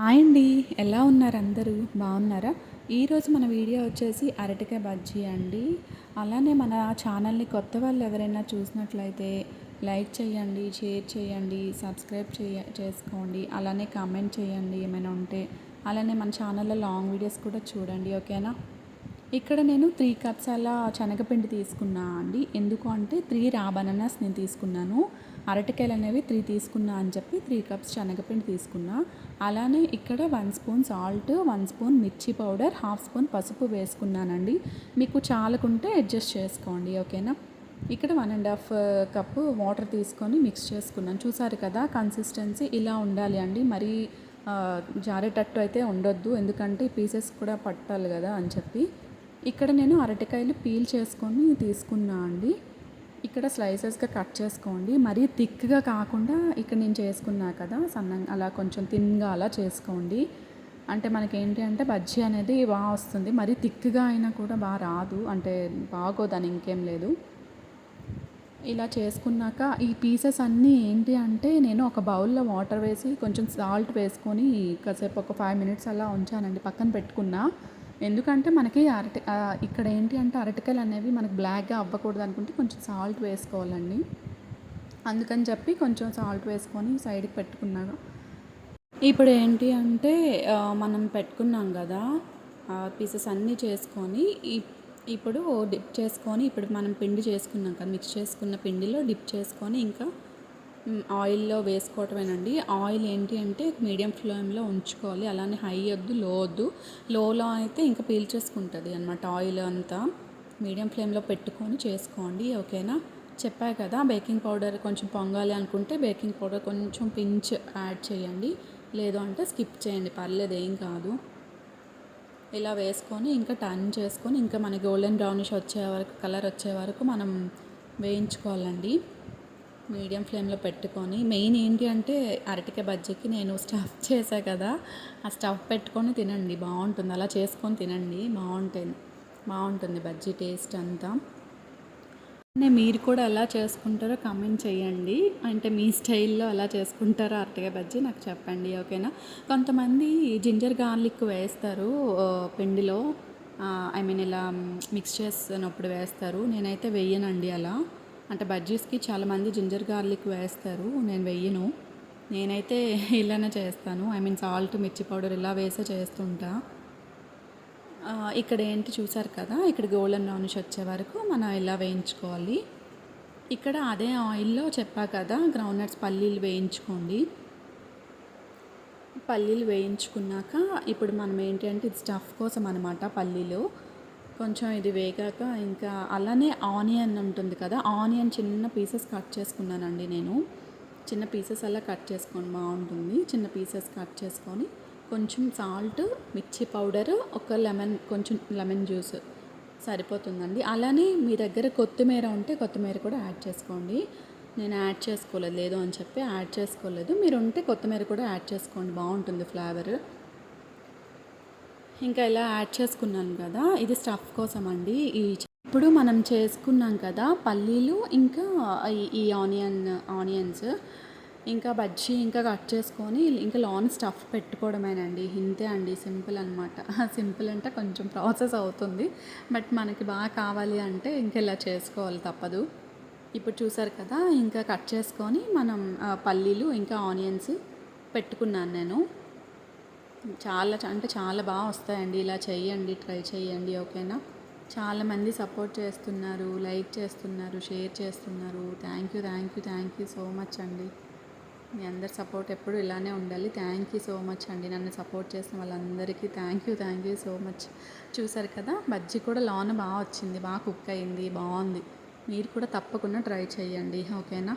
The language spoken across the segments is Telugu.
హాయ్ అండి. ఎలా ఉన్నారు అందరూ? బాగున్నారా? ఈరోజు మన వీడియో వచ్చేసి అరటికాయ బజ్జీ అండి. అలానే మన ఛానల్ని కొత్త వాళ్ళు ఎవరైనా చూసినట్లయితే లైక్ చేయండి షేర్ చేయండి సబ్స్క్రైబ్ చేయ చేసుకోండి. అలానే కామెంట్ చేయండి ఏమైనా ఉంటే. అలానే మన ఛానల్లో లాంగ్ వీడియోస్ కూడా చూడండి ఓకేనా? ఇక్కడ నేను త్రీ కప్స్ అలా శనగపిండి తీసుకున్నా అండి. ఎందుకు అంటే త్రీ రా బనానాస్ నేను తీసుకున్నాను. అరటికాయలు అనేవి త్రీ తీసుకున్నా అని చెప్పి త్రీ కప్స్ శనగపిండి తీసుకున్నా. అలానే ఇక్కడ one spoon salt one spoon మిర్చి పౌడర్ హాఫ్ స్పూన్ పసుపు వేసుకున్నానండి. మీకు చాలకుంటే అడ్జస్ట్ చేసుకోండి ఓకేనా? ఇక్కడ one and half cup water తీసుకొని మిక్స్ చేసుకున్నాను. చూసారు కదా కన్సిస్టెన్సీ ఇలా ఉండాలి అండి. మరీ జారేటట్టు అయితే ఉండొద్దు. ఎందుకంటే పీసెస్ కూడా పట్టాలి కదా అని చెప్పి. ఇక్కడ నేను అరటికాయలు పీల్ చేసుకొని తీసుకున్నా అండి. ఇక్కడ స్లైసెస్గా కట్ చేసుకోండి. మరీ థిక్గా కాకుండా ఇక్కడ నేను చేసుకున్నా కదా సన్నంగా అలా కొంచెం థిన్గా అలా చేసుకోండి. అంటే మనకి ఏంటి అంటే బజ్జీ అనేది బాగా వస్తుంది. మరీ థిక్గా అయినా కూడా బాగా రాదు. అంటే బాగోదని ఇంకేం లేదు. ఇలా చేసుకున్నాక ఈ పీసెస్ అన్నీ ఏంటి అంటే నేను ఒక బౌల్లో వాటర్ వేసి కొంచెం సాల్ట్ వేసుకొని కాసేపు ఒక ఫైవ్ మినిట్స్ అలా ఉంచానండి. పక్కన పెట్టుకున్నా. ఎందుకంటే మనకి అరటి ఇక్కడ ఏంటి అంటే అరటికాయలు అనేవి మనకు బ్లాక్గా అవ్వకూడదు అనుకుంటే కొంచెం సాల్ట్ వేసుకోవాలండి. అందుకని చెప్పి కొంచెం సాల్ట్ వేసుకొని సైడ్కి పెట్టుకున్నాను ఇప్పుడు ఏంటి అంటే మనం పెట్టుకున్నాం కదా పీసెస్ అన్నీ చేసుకొని ఇప్పుడు డిప్ చేసుకొని ఇప్పుడు మనం పిండి చేసుకున్నాం కదా మిక్స్ చేసుకున్న పిండిలో డిప్ చేసుకొని ఇంకా ఆయిల్లో వేసుకోవటమేనండి. ఆయిల్ ఏంటి అంటే మీడియం ఫ్లేమ్లో ఉంచుకోవాలి. అలానే హై వద్దు లో వద్దు. లోలో అయితే ఇంకా పీల్చేసుకుంటుంది అనమాట ఆయిల్ అంతా. మీడియం ఫ్లేమ్లో పెట్టుకొని చేసుకోండి ఓకేనా? చెప్పా కదా బేకింగ్ పౌడర్ కొంచెం పొంగాలి అనుకుంటే బేకింగ్ పౌడర్ కొంచెం పించ్ యాడ్ చేయండి. లేదు అంటే స్కిప్ చేయండి పర్లేదు ఏం కాదు. ఇలా వేసుకొని ఇంకా టర్న్ చేసుకొని ఇంకా మన గోల్డెన్ బ్రౌనిష్ వచ్చే వరకు కలర్ వచ్చే వరకు మనం వేయించుకోవాలండి. మీడియం ఫ్లేమ్లో పెట్టుకొని మెయిన్ ఏంటి అంటే అరటికాయ బజ్జీకి నేను స్టఫ్ చేసా కదా ఆ స్టఫ్ పెట్టుకొని తినండి. బాగుంటుంది. అలా చేసుకొని తినండి. బాగుంటుంది బాగుంటుంది బజ్జీ టేస్ట్ అంతా. మీరు కూడా ఎలా చేసుకుంటారో కమెంట్ చేయండి. అంటే మీ స్టైల్లో ఎలా చేసుకుంటారో అరటికాయ బజ్జీ నాకు చెప్పండి ఓకేనా? కొంతమంది జింజర్ గార్లిక్ వేస్తారు పిండిలో. ఐ మీన్ ఇలా మిక్స్ చేసినప్పుడు వేస్తారు. నేనైతే వేయనండి అలా. అంటే బజ్జీస్కి చాలామంది జింజర్ గార్లిక్ వేస్తారు. నేను వెయ్యను నేనైతే ఇలానే చేస్తాను. ఐ మీన్ సాల్ట్ మిర్చి పౌడర్ ఇలా వేసే చేస్తుంటా. ఇక్కడ ఏంటి చూసారు కదా? ఇక్కడ గోల్డెన్ బ్రౌనిష్ వచ్చే వరకు మనం ఇలా వేయించుకోవాలి. ఇక్కడ అదే ఆయిల్లో చెప్పా కదా గ్రౌండ్నట్స్ పల్లీలు వేయించుకోండి. పల్లీలు వేయించుకున్నాక ఇప్పుడు మనం ఏంటి అంటే ఇది స్టఫ్ కోసం అనమాట పల్లీలు. కొంచెం ఇది వేగాక ఇంకా అలానే ఆనియన్ ఉంటుంది కదా ఆనియన్ చిన్న పీసెస్ కట్ చేసుకున్నానండి నేను. చిన్న పీసెస్ అలా కట్ చేసుకోండి బాగుంటుంది. చిన్న పీసెస్ కట్ చేసుకొని కొంచెం సాల్ట్ మిర్చి పౌడర్ ఒక లెమన్ కొంచెం లెమన్ జ్యూస్ సరిపోతుందండి. అలానే మీ దగ్గర కొత్తిమీర ఉంటే కొత్తిమీర కూడా యాడ్ చేసుకోండి. నేను యాడ్ చేసుకోలేదు లేదు అని చెప్పి యాడ్ చేసుకోలేదు. మీరు ఉంటే కొత్తిమీర కూడా యాడ్ చేసుకోండి బాగుంటుంది ఫ్లేవర్. ఇంకా ఇలా యాడ్ చేసుకున్నాను కదా ఇది స్టఫ్ కోసం అండి ఈ ఇప్పుడు మనం చేసుకున్నాం కదా పల్లీలు ఇంకా ఈ ఆనియన్ ఆనియన్స్ ఇంకా బజ్జీ ఇంకా కట్ చేసుకొని ఇంకా లాన్ స్టఫ్ పెట్టుకోవడమేనండి. ఇంతే అండి సింపుల్ అనమాట సింపుల్ అంటే కొంచెం ప్రాసెస్ అవుతుంది. బట్ మనకి బాగా కావాలి అంటే ఇంకా ఇలా చేసుకోవాలి తప్పదు. ఇప్పుడు చూసారు కదా ఇంకా కట్ చేసుకొని మనం పల్లీలు ఇంకా ఆనియన్స్ పెట్టుకున్నాను నేను. చాలా అంటే చాలా బాగా వస్తాయండి. ఇలా చేయండి ట్రై చేయండి ఓకేనా? చాలామంది సపోర్ట్ చేస్తున్నారు లైక్ చేస్తున్నారు షేర్ చేస్తున్నారు. Thank you thank you thank you so much అండి. మీ అందరి సపోర్ట్ ఎప్పుడు ఇలానే ఉండాలి. థ్యాంక్ యూ సో మచ్ అండి. నన్ను సపోర్ట్ చేసిన వాళ్ళందరికీ thank you thank you so much చూసారు కదా బజ్జీ కూడా లోన బాగా వచ్చింది బాగా కుక్ అయింది బాగుంది. మీరు కూడా తప్పకుండా ట్రై చేయండి ఓకేనా?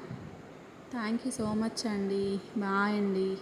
థ్యాంక్ యూ సో మచ్ అండి. బాయ్ అండి.